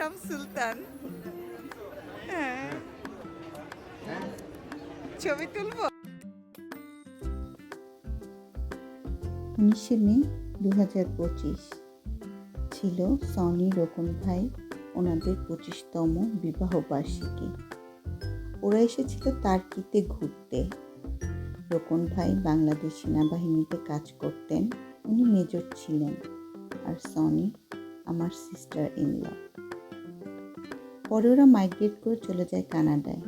হরিরাম সুলতান হ্যাঁ। ছবি তুলবো? উনিশে মে দু হাজার পঁচিশ ছিল সনি রোকন ভাই ওনাদের পঁচিশতম বিবাহ বার্ষিকী। ওরা এসেছিল তার্কিতে ঘুরতে। রোকন ভাই বাংলাদেশ সেনাবাহিনীতে কাজ করতেন। উনি মেজর ছিলেন। আর সনি আমার সিস্টার ইন ল পরে ওরা মাইগ্রেট করে চলে যায় কানাডায়।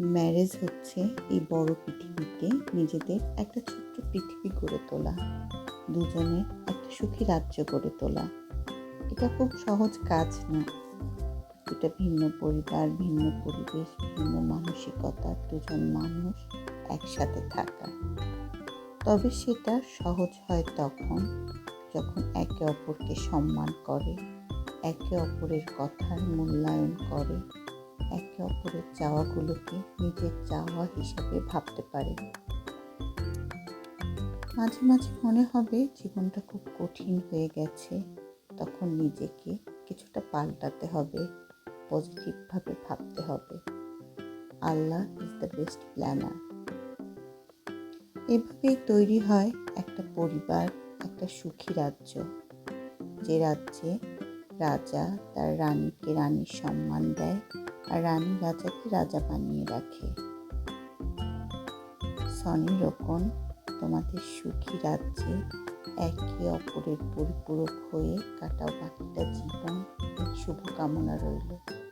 ম্যারেজ হচ্ছে এই বড় পৃথিবীতে নিজেদের একটা ছোট্ট পৃথিবী গড়ে তোলা দুজনে একটা সুখী রাজ্য গড়ে তোলা। এটা খুব সহজ কাজ না। দুটা ভিন্ন পরিবার, ভিন্ন পরিবেশ, ভিন্ন মানসিকতার দুজন মানুষ একসাথে থাকা। তবে সেটা সহজ হয় তখন, যখন একে অপরকে সম্মান করে। একে অপরের কথার মূল্যায়ন করে। একে অপরের চাওয়াগুলোকে নিজের চাওয়া হিসাবে ভাবতে পারে। মাঝে মাঝে মনে হবে জীবনটা খুব কঠিন হয়ে গেছে। তখন নিজেকে কিছুটা পাল্টাতে হবে, পজিটিভভাবে ভাবতে হবে। Allah is the best planner এভাবেই তৈরি হয় একটা পরিবার, একটা সুখী রাজ্য। যে রাজ্যে রাজা তার রানীকে রানীর সম্মান দেয় আর রানী রাজাকে রাজা বানিয়ে রাখে। সনি রোকন, তোমাদের সুখী রাজ্যে একে অপরের পরিপূরক হয়ে কাটাও বাকিটা জীবন। শুভকামনা রইল।